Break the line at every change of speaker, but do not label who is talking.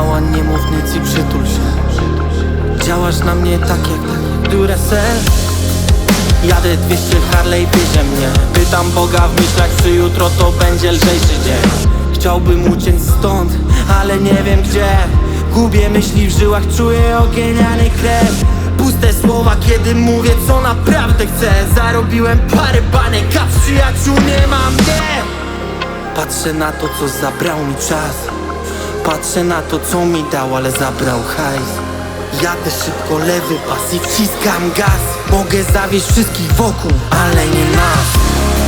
mała, nie mów nic i przytul się. Działasz na mnie tak jak Duracell Jadę 200 Harley, bierze mnie. Pytam Boga w myślach, czy jutro to będzie lżejszy dzień. Chciałbym uciec stąd, ale nie wiem gdzie. Gubię myśli w żyłach, czuję ogień, krew. Puste słowa, kiedy mówię, co naprawdę chcę. Zarobiłem parę banek, a przyjaciół nie mam, nie Patrzę na to, co zabrał mi czas. Patrzę na to, co mi dał, ale zabrał hajs. Jadę szybko, lewy pas i wciskam gaz. Mogę zawieść wszystkich wokół, ale nie nas